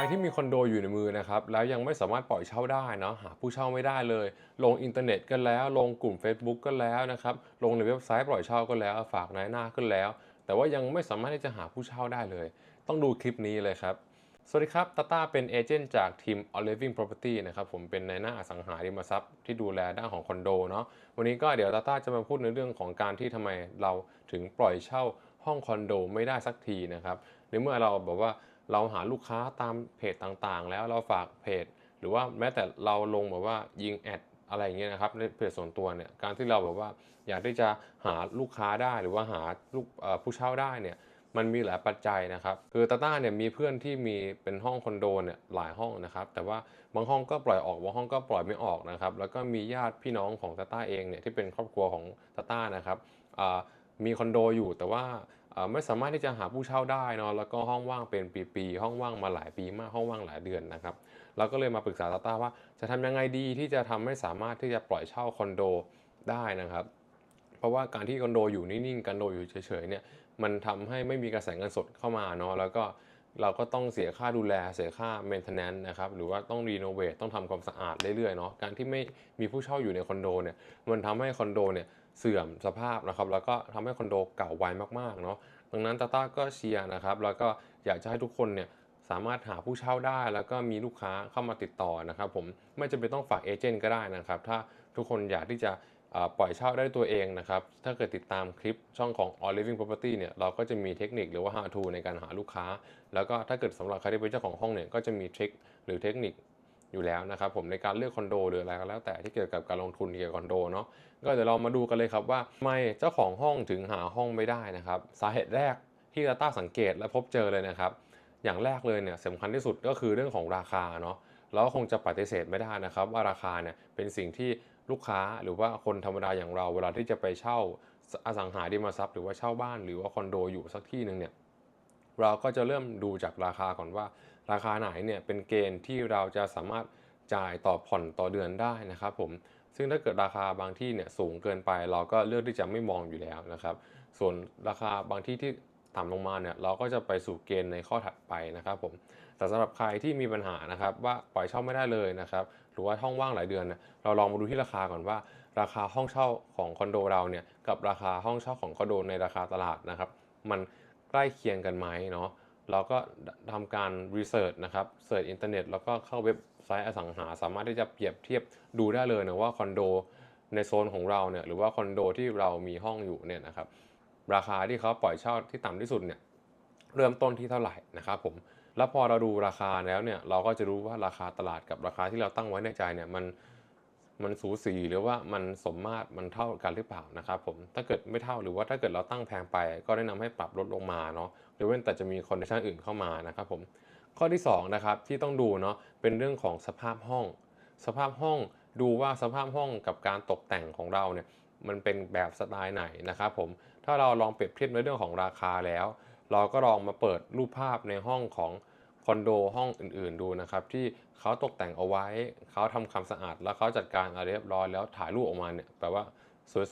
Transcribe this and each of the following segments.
รที่มีคอนโดอยู่ในมือนะครับ แล้วยังไม่สามารถปล่อยเช่าได้เนาะหาผู้เช่าไม่ได้เลย ลงอินเทอร์เน็ตก็แล้ว ลงกลุ่ม Facebook ก็แล้วนะครับ ลงในเว็บไซต์ปล่อยเช่าก็แล้ว ฝากนายหน้าก็แล้ว แต่ว่ายังไม่สามารถที่จะหาผู้เช่าได้เลย ต้องดูคลิปนี้เลยครับ สวัสดีครับตาต้าเป็นเอเจนต์จากทีม o l Living Property นะครับ ผมเป็นนายหน้าอสังหาริมทรัพย์ที่ดูแลด้านของคอนโดเนาะ วันนี้ก็เดี๋ยวตาต้าจะมาพูดในเรื่องของการที่ทำไมเราถึงปล่อยเช่าห้องคอนโดไม่ได้สักทีนะครับในเมื่อเราแบบว่า เราหาลูกค้าตามเพจต่างๆ แล้วเราฝากเพจ หรือว่าแม้แต่เราลงแบบว่ายิงแอดอะไรอย่างเงี้ยนะครับในเพจส่วนตัวเนี่ยการที่เราแบบว่าอยากที่จะหาลูกค้าได้หรือว่าหาลูกผู้เช่าได้เนี่ยมันมีหลายปัจจัยนะครับ คือตาต้าเนี่ยมีเพื่อนที่มีเป็นห้องคอนโดเนี่ยหลายห้องนะครับ แต่ว่าบางห้องก็ปล่อยออกบางห้องก็ปล่อยไม่ออกนะครับ แล้วก็มีญาติพี่น้องของตาต้าเองเนี่ยที่เป็นครอบครัวของตาต้านะครับมีคอนโดอยู่แต่ว่า ไม่สามารถที่จะหาผู้เช่าได้เนาะแล้วก็ห้องว่างเป็นปีๆห้องว่างมาหลายปีมากห้องว่างหลายเดือนนะครับเราก็เลยมาปรึกษาตาต้าว่า จะทำยังไงดีที่จะทำให้สามารถที่จะปล่อยเช่าคอนโดได้นะครับ เพราะว่าการที่คอนโดอยู่นิ่งๆคอนโดอยู่เฉยๆเนี่ยมันทำให้ไม่มีกระแสเงินสดเข้ามาเนาะแล้วก็ เราก็ต้องเสียค่าดูแลเสียค่า maintenance นะครับหรือว่าต้องรีโนเวทต้องทำความสะอาดเรื่อยๆเนาะการที่ไม่มีผู้เช่าอยู่ในคอนโดเนี่ยมันทำให้คอนโดเนี่ยเสื่อมสภาพนะครับแล้วก็ทำให้คอนโดเก่าไวมากๆเนาะดังนั้นตาต้าก็เชียร์นะครับแล้วก็อยากจะให้ทุกคนเนี่ยสามารถหาผู้เช่าได้แล้วก็มีลูกค้าเข้ามาติดต่อนะครับผมไม่จำเป็นต้องฝากเอเจนต์ก็ได้นะครับถ้าทุกคนอยากที่จะ ปล่อยเช่าได้ตัวเองนะครับ ถ้าเกิดติดตามคลิปช่องของ All Living Property เนี่ยเราก็จะมีเทคนิคหรือว่า how to ในการหาลูกค้า แล้วก็ถ้าเกิดสำหรับใครที่เป็นเจ้าของห้องเนี่ยก็จะมีทริคหรือเทคนิคอยู่แล้วนะครับผมในการเลือกคอนโดหรืออะไรก็แล้วแต่ที่เกี่ยวกับการลงทุนเกี่ยวกับคอนโดเนาะก็เดี๋ยวเรามาดูกันเลยครับว่าทำไมเจ้าของห้องถึงหาห้องไม่ได้นะครับสาเหตุแรกที่ตาต้าสังเกตและพบเจอเลยนะครับ อย่างแรกเลยเนี่ยสำคัญที่สุดก็คือเรื่องของราคาเนาะเราก็คงจะปฏิเสธไม่ได้นะครับ ว่าราคาเนี่ยเป็นสิ่งที่ ลูกค้าหรือว่าคนธรรมดาอย่างเรา เวลาที่จะไปเช่าอสังหาริมทรัพย์หรือว่าเช่าบ้านหรือว่าคอนโดอยู่สักที่หนึ่งเนี่ยเราก็จะเริ่มดูจากราคาก่อนว่า ราคาไหนเนี่ยเป็นเกณฑ์ที่เราจะสามารถจ่ายต่อผ่อนต่อเดือนได้นะครับผมซึ่งถ้าเกิดราคาบางที่เนี่ยสูงเกินไป เราก็เลือกที่จะไม่มองอยู่แล้วนะครับ ส่วนราคาบางที่ที่ต่ำลงมาเนี่ยเราก็จะไปสู่เกณฑ์ในข้อถัดไปนะครับผม แต่สำหรับใครที่มีปัญหานะครับว่าปล่อยเช่าไม่ได้เลยนะครับหรือว่าห้องว่างหลายเดือนเนี่ยเราลองมาดูที่ราคาก่อนว่า ราคาห้องเช่าของคอนโดเราเนี่ยกับราคาห้องเช่าของคอนโดในราคาตลาดนะครับมันใกล้เคียงกันไหมเนาะเราก็ทำการรีเสิร์ชนะครับเสิร์ชอินเทอร์เน็ตแล้วก็เข้าเว็บไซต์อสังหา สามารถที่จะเปรียบเทียบดูได้เลยนะว่าคอนโดในโซนของเราเนี่ยหรือว่าคอนโดที่เรามีห้องอยู่เนี่ยนะครับราคาที่เขาปล่อยเช่าที่ต่ำที่สุดเนี่ยเริ่มต้นที่เท่าไหร่นะครับผม แล้วพอเราดูราคาแล้วเนี่ยเราก็จะรู้ว่าราคาตลาดกับราคาที่เราตั้งไว้ในใจเนี่ยมันมันสูสีหรือว่ามันสมมาตรมันเท่ากันหรือเปล่านะครับผมถ้าเกิดไม่เท่าหรือว่าถ้าเกิดเราตั้งแพงไป ก็แนะนำให้ปรับลดลงมาเนาะหรือเว้นแต่จะมีคอนดิชันอื่นเข้ามานะครับผมข้อที่สองนะครับที่ต้องดูเนาะเป็นเรื่องของสภาพห้อง สภาพห้องดูว่าสภาพห้องกับการตกแต่งของเราเนี่ยมันเป็นแบบสไตล์ไหนนะครับผมถ้าเราลองเปรียบเทียบในเรื่องของราคาแล้ว เราก็ลองมาเปิดรูปภาพในห้องของคอนโดห้องอื่นๆดูนะครับ ที่เขาตกแต่งเอาไว้ เขาทำความสะอาด แล้วเขาจัดการอะไรเรียบร้อยแล้วถ่ายรูปออกมาเนี่ยแปลว่า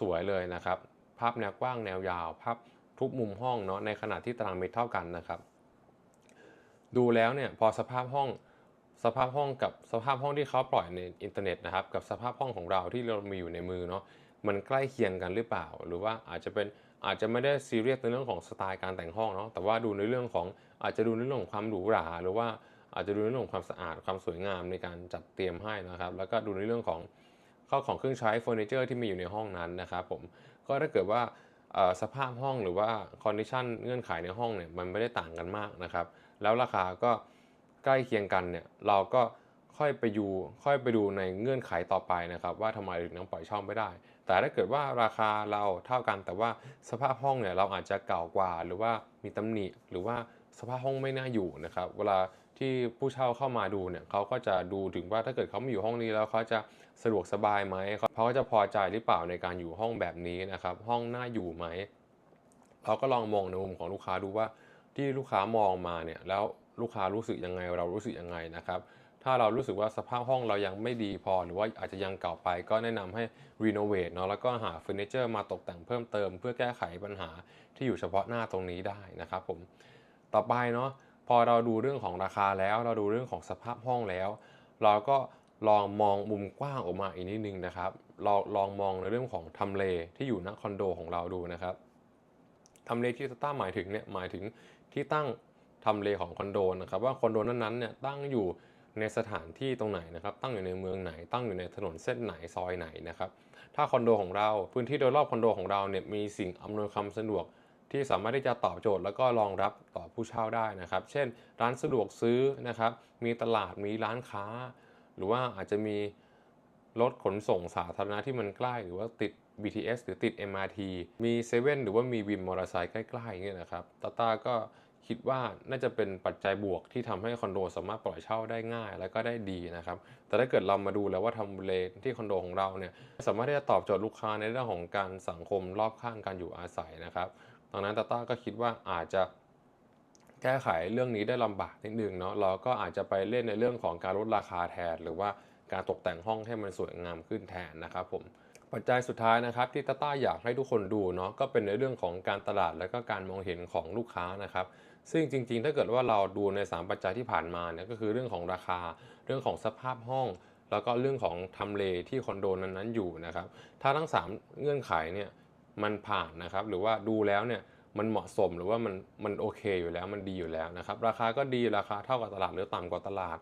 สวยๆเลยนะครับ ภาพแนวกว้างแนวยาว ภาพทุกมุมห้องเนาะในขณะที่ตารางเมตรเท่ากันนะครับ ดูแล้วเนี่ยพอสภาพห้องสภาพห้องกับสภาพห้องที่เขาปล่อยในอินเทอร์เน็ตนะครับ กับสภาพห้องของเราที่เรามีอยู่ในมือเนาะมันใกล้เคียงกันหรือเปล่า หรือว่าอาจจะเป็น อาจจะไม่ได้ซีเรียสในเรื่องของสไตล์การแต่งห้องเนาะแต่ว่าดูในเรื่องของอาจจะดูในเรื่องของความหรูหราหรือว่าอาจจะดูในเรื่องของความสะอาดความสวยงามในการจัดเตรียมให้นะครับ แล้วก็ดูในเรื่องของข้าวของเครื่องใช้เฟอร์นิเจอร์ที่มีอยู่ในห้องนั้นนะครับผมก็ถ้าเกิดว่าสภาพห้องหรือว่าคอนดิชันเงื่อนไขในห้องเนี่ยมันไม่ได้ต่างกันมากนะครับ แล้วราคาก็ใกล้เคียงกันเนี่ยเราก็ค่อยไปดูค่อยไปดูในเงื่อนไขต่อไปนะครับ ว่าทำไมถึงยังปล่อยเช่าไม่ได้ แต่ถ้าเกิดว่าราคาเราเท่ากันแต่ว่าสภาพห้องเนี่ยเราอาจจะเก่ากว่า หรือว่ามีตำหนิหรือว่าสภาพห้องไม่น่าอยู่นะครับเวลาที่ผู้เช่าเข้ามาดูเนี่ยเขาก็จะดูถึงว่าถ้าเกิดเขาไม่อยู่ห้องนี้แล้วเขาจะสะดวกสบายไหมเขาก็จะพอใจหรือเปล่าในการอยู่ห้องแบบนี้นะครับห้องน่าอยู่ไหมเราก็ลองมองในมุมของลูกค้าดูว่าที่ลูกค้ามองมาเนี่ยแล้วลูกค้ารู้สึกยังไงเรารู้สึกยังไงนะครับ ถ้าเรารู้สึกว่าสภาพห้องเรายังไม่ดีพอ หรือว่าอาจจะยังเก่าไปก็แนะนำให้รีโนเวทเนาะแล้วก็หาเฟอร์นิเจอร์มาตกแต่งเพิ่มเติม เพื่อแก้ไขปัญหาที่อยู่เฉพาะหน้าตรงนี้ได้นะครับผมต่อไปเนาะพอเราดูเรื่องของราคาแล้ว เราดูเรื่องของสภาพห้องแล้ว เราก็ลองมองมุมกว้างออกมาอีกนิดนึงนะครับเราลองมองในเรื่องของทำเลที่อยู่ณคอนโดของเราดูนะครับทำเลที่ต้าหมายถึงเนี่ยหมายถึงที่ตั้งทำเลของคอนโดนะครับว่าคอนโดนั้นๆเนี่ยตั้งอยู่ ในสถานที่ตรงไหนนะครับ ตั้งอยู่ในเมืองไหน ตั้งอยู่ในถนนเส้นไหนซอยไหนนะครับ ถ้าคอนโดของเราพื้นที่โดยรอบคอนโดของเราเนี่ยมีสิ่งอำนวยความสะดวกที่สามารถที่จะตอบโจทย์แล้วก็รองรับต่อผู้เช่าได้นะครับ เช่น ร้านสะดวกซื้อนะครับ มีตลาด มีร้านค้า หรือว่าอาจจะมีรถขนส่งสาธารณะที่มันใกล้ หรือว่าติด BTS หรือติด MRT มีเซเว่นหรือว่ามีวินมอเตอร์ไซค์ใกล้ๆเงี้ยนะครับตาตาก็ คิดว่าน่าจะเป็นปัจจัยบวกที่ทำให้คอนโดสามารถปล่อยเช่าได้ง่าย แล้วก็ได้ดีนะครับ แต่ถ้าเกิดเรามาดูแล้วว่าทำเลที่คอนโดของเราเนี่ยสามารถที่จะตอบโจทย์ลูกค้าในเรื่องของการสังคมรอบข้างการอยู่อาศัยนะครับดังนั้นตาต้าก็คิดว่าอาจจะแก้ไขเรื่องนี้ได้ลำบากนิดนึงเนาะเราก็อาจจะไปเล่นในเรื่องของการลดราคาแทน หรือว่าการตกแต่งห้องให้มันสวยงามขึ้นแทนนะครับผมปัจจัยสุดท้ายนะครับที่ตาต้าอยากให้ทุกคนดูเนาะก็เป็นในเรื่องของการตลาดและก็การมองเห็นของลูกค้านะครับ ซึ่งจริง ๆ ถ้าเกิดว่าเราดูใน 3 ปัจจัยที่ผ่านมาเนี่ยก็คือเรื่องของราคา เรื่องของสภาพห้อง แล้วก็เรื่องของทำเลที่คอนโดนั้นๆอยู่นะครับ ถ้าทั้ง 3 เงื่อนไขเนี่ยมันผ่านนะครับ หรือว่าดูแล้วเนี่ยมันเหมาะสมหรือว่ามันมันโอเคอยู่แล้วมันดีอยู่แล้วนะครับ ราคาก็ดีราคาเท่ากับตลาดหรือต่ำกว่าตลาด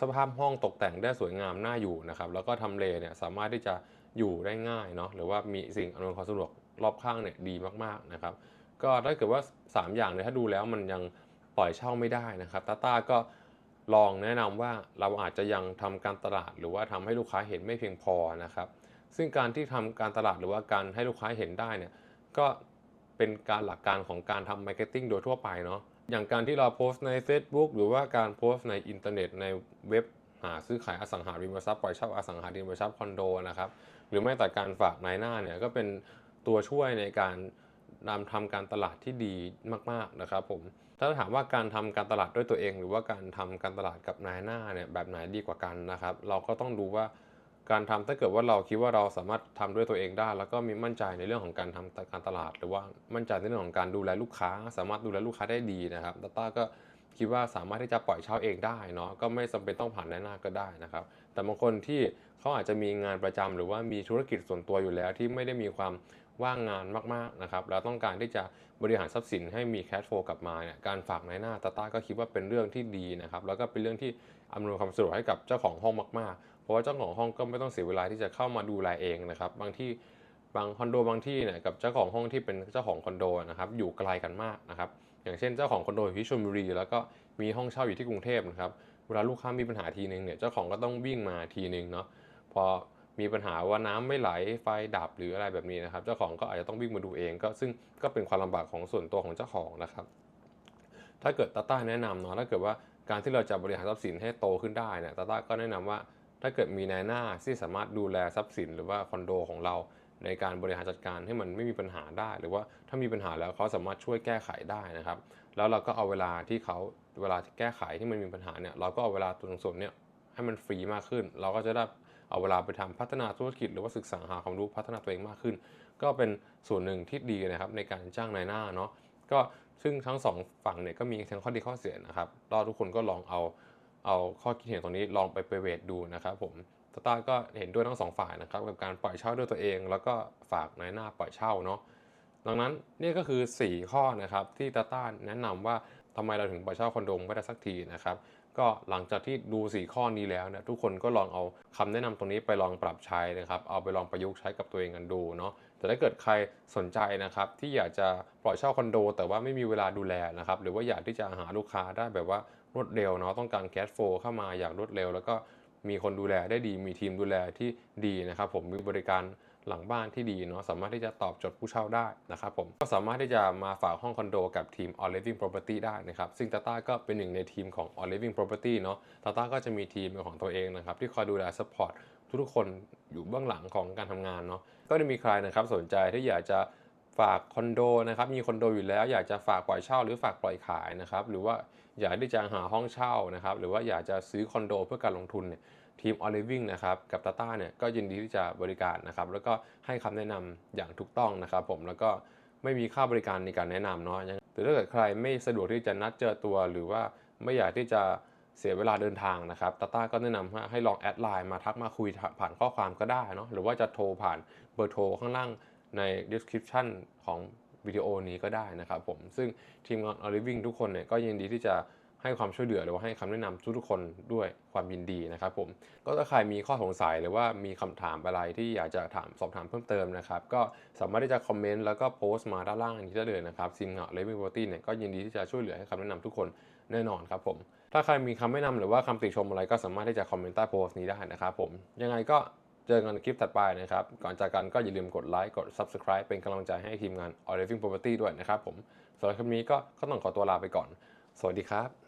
สภาพห้องตกแต่งได้สวยงามน่าอยู่นะครับ แล้วก็ทำเลเนี่ยสามารถที่จะอยู่ได้ง่ายเนาะหรือว่ามีสิ่งอำนวยความสะดวกรอบข้างเนี่ยดีมากๆนะครับ ก็ถ้าเกิดว่า 3 อย่างเนี่ยถ้าดูแล้วมันยังปล่อยเช่าไม่ได้นะครับตาต้าก็ลองแนะนำว่าเราอาจจะยังทำการตลาด หรือว่าทำให้ลูกค้าเห็นไม่เพียงพอนะครับ ซึ่งการที่ทำการตลาดหรือว่าการให้ลูกค้าเห็นได้เนี่ยก็เป็นการหลักการของการทำมาร์เก็ตติ้งโดยทั่วไปเนาะอย่างการที่เราโพสต์ใน Facebook หรือว่าการโพสต์ในอินเทอร์เน็ตในเว็บหาซื้อขายอสังหาริมทรัพย์ปล่อยเช่าอสังหาริมทรัพย์คอนโดนะครับหรือแม้แต่การฝากนายหน้าเนี่ยก็เป็นตัวช่วยในการ นำทำการตลาดที่ดีมากๆนะครับผมถ้าถามว่าการทำการตลาดด้วยตัวเอง หรือว่าการทำการตลาดกับนายหน้าเนี่ยแบบไหนดีกว่ากันนะครับ เราก็ต้องดูว่าการทำถ้าเกิดว่าเราคิดว่าเราสามารถทำด้วยตัวเองได้ แล้วก็มีมั่นใจในเรื่องของการทำการตลาด หรือว่ามั่นใจในเรื่องของการดูแลลูกค้า สามารถดูแลลูกค้าได้ดีนะครับดัตต้าก็คิดว่าสามารถที่จะปล่อยเช่าเองได้เนาะก็ไม่จำเป็นต้องผ่านนายหน้าก็ได้นะครับ แต่บางคนที่เขาอาจจะมีงานประจำหรือว่ามีธุรกิจส่วนตัวอยู่แล้วที่ไม่ได้มีความ ว่างงานมากๆนะครับแล้วต้องการที่จะบริหารทรัพย์สินให้มีแคชโฟกลับมาเนี่ยการฝากในหน้าตาต้าก็คิดว่าเป็นเรื่องที่ดีนะครับแล้วก็เป็นเรื่องที่อำนวยความสะดวกให้กับเจ้าของห้องมากๆ เพราะว่าเจ้าของห้องก็ไม่ต้องเสียเวลาที่จะเข้ามาดูแลเองนะครับบางที่บางคอนโดบางที่เนี่ยกับเจ้าของห้องที่เป็นเจ้าของคอนโดนะครับอยู่ไกลกันมากนะครับอย่างเช่นเจ้าของคอนโดอยู่ที่ชลบุรี แล้วก็มีห้องเช่าอยู่ที่กรุงเทพนะครับเวลาลูกค้ามีปัญหาทีนึงเนี่ยเจ้าของก็ต้องวิ่งมาทีนึงเนาะพอ มีปัญหาว่าน้ำไม่ไหลไฟดับหรืออะไรแบบนี้นะครับ เจ้าของก็อาจจะต้องวิ่งมาดูเอง ก็ซึ่งก็เป็นความลำบากของส่วนตัวของเจ้าของนะครับ ถ้าเกิดตาต้าแนะนำเนาะถ้าเกิดว่าการที่เราจะบริหารทรัพย์สินให้โตขึ้นได้เนี่ยตาต้าก็แนะนำว่าถ้าเกิดมีนายหน้าที่สามารถดูแลทรัพย์สินหรือว่าคอนโดของเราในการบริหารจัดการให้มันไม่มีปัญหาได้ หรือว่าถ้ามีปัญหาแล้วเขาสามารถช่วยแก้ไขได้นะครับ แล้วเราก็เอาเวลาที่เขาเวลาที่แก้ไขที่มันมีปัญหาเนี่ยเราก็เอาเวลาตรงส่วนเนี้ยให้มันฟรีมากขึ้น เราก็จะได้ เอาเวลาไปทำพัฒนาธุรกิจ หรือว่าศึกษาหาความรู้พัฒนาตัวเองมากขึ้น ก็เป็นส่วนหนึ่งที่ดีนะครับในการจ้างนายหน้าเนาะก็ซึ่งทั้งสองฝั่งเนี่ยก็มีทั้งข้อดีข้อเสียนะครับเราทุกคนก็ลองเอาเอาข้อคิดเห็นตรงนี้ลองไปไปเวทดูนะครับผมตาต้าก็เห็นด้วยทั้งสองฝ่ายนะครับกับการปล่อยเช่าด้วยตัวเอง แล้วก็ฝากนายหน้าปล่อยเช่าเนาะดังนั้นนี่ก็คือ 4 ข้อนะครับที่ตาต้าแนะนำว่าทำไมเราถึงปล่อยเช่าคอนโดไม่ได้สักทีนะครับ ก็หลังจากที่ดู 4 ข้อนี้แล้วเนี่ยทุกคนก็ลองเอาคำแนะนำตรงนี้ไปลองปรับใช้นะครับ เอาไปลองประยุกต์ใช้กับตัวเองกันดูเนาะแต่ถ้าเกิดใครสนใจนะครับที่อยากจะปล่อยเช่าคอนโด แต่ว่าไม่มีเวลาดูแลนะครับหรือว่าอยากที่จะหาลูกค้าได้แบบว่ารวดเร็วเนาะต้องการแคชโฟเข้ามาอย่างรวดเร็ว แล้วก็มีคนดูแลได้ดี มีทีมดูแลที่ดีนะครับ ผมมีบริการ หลังบ้านที่ดีเนาะสามารถที่จะตอบโจทย์ผู้เช่าได้นะครับผมก็สามารถที่จะมาฝากห้องคอนโดกับทีม All Living Property ได้นะครับซึ่ง Tata ก็เป็นหนึ่งในทีมของ All Living Property เนาะ Tata ก็จะมีทีมของตัวเองนะครับที่คอยดูแล support ทุกๆคนอยู่เบื้องหลังของการทำงานเนาะก็จะมีใครนะครับสนใจที่อยากจะฝากคอนโดนะครับมีคอนโดอยู่แล้ว อยากจะฝากปล่อยเช่าหรือฝากปล่อยขายนะครับหรือว่าอยากที่จะหาห้องเช่านะครับหรือว่าอยากจะซื้อคอนโดเพื่อการลงทุนเนี่ย ทีม All Living นะครับกับ Tata เนี่ยก็ยินดีที่จะบริการนะครับแล้วก็ให้คำแนะนำอย่างถูกต้องนะครับผมแล้วก็ไม่มีค่าบริการในการแนะนำเนาะหรือถ้าเกิดใครไม่สะดวกที่จะนัดเจอตัว หรือว่าไม่อยากที่จะเสียเวลาเดินทางนะครับตาต้าก็แนะนำว่าให้ลองแอดไลน์มาทักมาคุยผ่านข้อความก็ได้เนาะหรือว่าจะโทรผ่านเบอร์โทรข้างล่างใน description ของวิดีโอนี้ก็ได้นะครับผมซึ่งทีมงาน o l i v i n g ทุกคนเนี่ยก็ยินดีที่จะ ให้ความช่วยเหลือหรือว่าให้คำแนะนำทุกๆคนด้วยความยินดีนะครับผมก็ถ้าใครมีข้อสงสัยหรือว่ามีคำถามอะไรที่อยากจะถามสอบถามเพิ่มเติมนะครับก็สามารถที่จะคอมเมนต์แล้วก็โพสต์มาด้านล่างนี้ได้เลยนะครับทีมงาน o l i v i n g Property เนี่ยก็ยินดีที่จะช่วยเหลือให้คำแนะนำทุกคนแน่นอนครับผมถ้าใครมีคำแนะนำหรือว่าคำติชมอะไรก็สามารถที่จะคอมเมนต์ใต้โพสต์นี้ได้นะครับผมยังไงก็เจอกันในคลิปถัดไปนะครับ ก่อนจากกันก็อย่าลืมกดไลค์ กด Subscribe เป็นกำลังใจให้ทีมงาน o l i v i n g Property ด้วยนะครับผมสำหรับคลิปนี้ก็ต้องขอตัวลาไปก่อน สวัสดีครับ